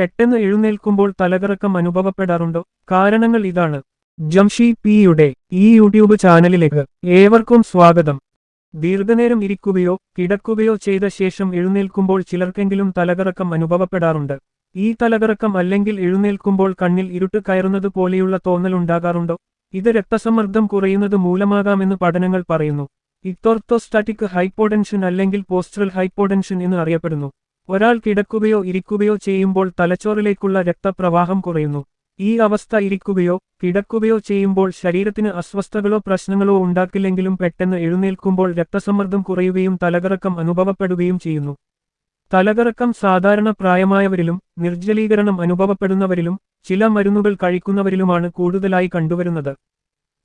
പെട്ടെന്ന് എഴുന്നേൽക്കുമ്പോൾ തലകറക്കം അനുഭവപ്പെടാറുണ്ടോ? കാരണങ്ങൾ ഇതാണ്. ജംഷി പിയുടെ ഈ യൂട്യൂബ് ചാനലിലേക്ക് ഏവർക്കും സ്വാഗതം. ദീർഘനേരം ഇരിക്കുകയോ കിടക്കുകയോ ചെയ്ത ശേഷം എഴുന്നേൽക്കുമ്പോൾ ചിലർക്കെങ്കിലും തലകറക്കം അനുഭവപ്പെടാറുണ്ട്. ഈ തലകറക്കം അല്ലെങ്കിൽ എഴുന്നേൽക്കുമ്പോൾ കണ്ണിൽ ഇരുട്ട് കയറുന്നത് പോലെയുള്ള തോന്നലുണ്ടാകാറുണ്ടോ ഇത് രക്തസമ്മർദ്ദം കുറയുന്നത് മൂലമാകാമെന്ന് പഠനങ്ങൾ പറയുന്നു. ഇത്തോർത്തോസ്റ്റാറ്റിക് ഹൈപ്പോടെൻഷൻ അല്ലെങ്കിൽ പോസ്റ്ററൽ ഹൈപ്പോടെൻഷൻ എന്ന് അറിയപ്പെടുന്നു. ഒരാൾ കിടക്കുകയോ ഇരിക്കുകയോ ചെയ്യുമ്പോൾ തലച്ചോറിലേക്കുള്ള രക്തപ്രവാഹം കുറയുന്നു. ഈ അവസ്ഥ ഇരിക്കുകയോ കിടക്കുകയോ ചെയ്യുമ്പോൾ ശരീരത്തിന് അസ്വസ്ഥകളോ പ്രശ്നങ്ങളോ ഉണ്ടാക്കില്ലെങ്കിലും പെട്ടെന്ന് എഴുന്നേൽക്കുമ്പോൾ രക്തസമ്മർദ്ദം കുറയുകയും തലകറക്കം അനുഭവപ്പെടുകയും ചെയ്യുന്നു. തലകറക്കം സാധാരണ പ്രായമായവരിലും നിർജലീകരണം അനുഭവപ്പെടുന്നവരിലും ചില മരുന്നുകൾ കഴിക്കുന്നവരിലുമാണ് കൂടുതലായി കണ്ടുവരുന്നത്.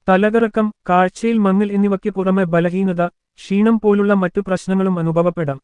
തലകറക്കം കാഴ്ചയിൽ മങ്ങൽ എന്നിവയ്ക്ക് പുറമെ ബലഹീനത ക്ഷീണം പോലുള്ള മറ്റു പ്രശ്നങ്ങളും അനുഭവപ്പെടാം.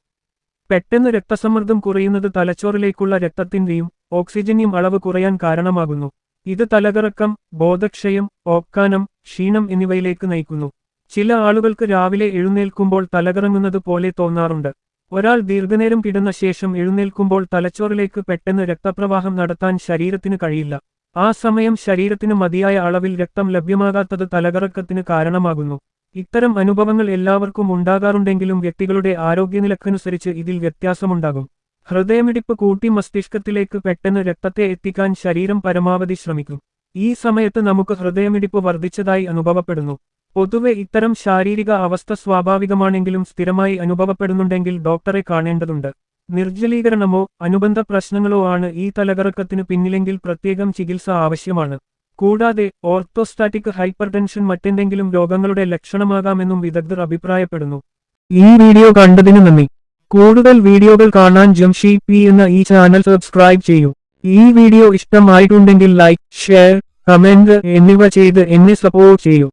പെട്ടെന്ന് രക്തസമ്മർദ്ദം കുറയുന്നത് തലച്ചോറിലേക്കുള്ള രക്തത്തിന്റെയും ഓക്സിജന്റെയും അളവ് കുറയാൻ കാരണമാകുന്നു. ഇത് തലകറക്കം ബോധക്ഷയം ഓക്കാനം ക്ഷീണം എന്നിവയിലേക്ക് നയിക്കുന്നു. ചില ആളുകൾക്ക് രാവിലെ എഴുന്നേൽക്കുമ്പോൾ തലകറങ്ങുന്നത് പോലെ തോന്നാറുണ്ട്. ഒരാൾ ദീർഘനേരം കിടന്ന ശേഷം എഴുന്നേൽക്കുമ്പോൾ തലച്ചോറിലേക്ക് പെട്ടെന്ന് രക്തപ്രവാഹം നടത്താൻ ശരീരത്തിന് കഴിയില്ല. ആ സമയം ശരീരത്തിന് മതിയായ അളവിൽ രക്തം ലഭ്യമാകാത്തത് തലകറക്കത്തിന് കാരണമാകുന്നു. ഇത്തരം അനുഭവങ്ങൾ എല്ലാവർക്കും ഉണ്ടാകാറുണ്ടെങ്കിലും വ്യക്തികളുടെ ആരോഗ്യനിലക്കനുസരിച്ച് ഇതിൽ വ്യത്യാസമുണ്ടാകും. ഹൃദയമിടിപ്പ് കൂട്ടി മസ്തിഷ്കത്തിലേക്ക് പെട്ടെന്ന് രക്തത്തെ എത്തിക്കാൻ ശരീരം പരമാവധി ശ്രമിക്കും. ഈ സമയത്ത് നമുക്ക് ഹൃദയമിടിപ്പ് വർദ്ധിച്ചതായി അനുഭവപ്പെടുന്നു. പൊതുവെ ഇത്തരം ശാരീരിക അവസ്ഥ സ്വാഭാവികമാണെങ്കിലും സ്ഥിരമായി അനുഭവപ്പെടുന്നുണ്ടെങ്കിൽ ഡോക്ടറെ കാണേണ്ടതുണ്ട്. നിർജലീകരണമോ അനുബന്ധ പ്രശ്നങ്ങളോ ആണ് ഈ തലകറക്കത്തിന് പിന്നിലെങ്കിൽ പ്രത്യേകം ചികിത്സ ആവശ്യമാണ്. കൂടാതെ ഓർത്തോസ്റ്റാറ്റിക് ഹൈപ്പർടെൻഷൻ മറ്റെന്തെങ്കിലും രോഗങ്ങളുടെ ലക്ഷണമാകാമെന്നും വിദഗ്ധർ അഭിപ്രായപ്പെടുന്നു. ഈ വീഡിയോ കണ്ടതിന് നന്ദി. കൂടുതൽ വീഡിയോകൾ കാണാൻ ജംഷി പി എന്ന ഈ ചാനൽ സബ്സ്ക്രൈബ് ചെയ്യൂ. ഈ വീഡിയോ ഇഷ്ടമായിട്ടുണ്ടെങ്കിൽ ലൈക്ക് ഷെയർ കമന്റ് എന്നിവ ചെയ്ത് എന്നെ സപ്പോർട്ട് ചെയ്യൂ.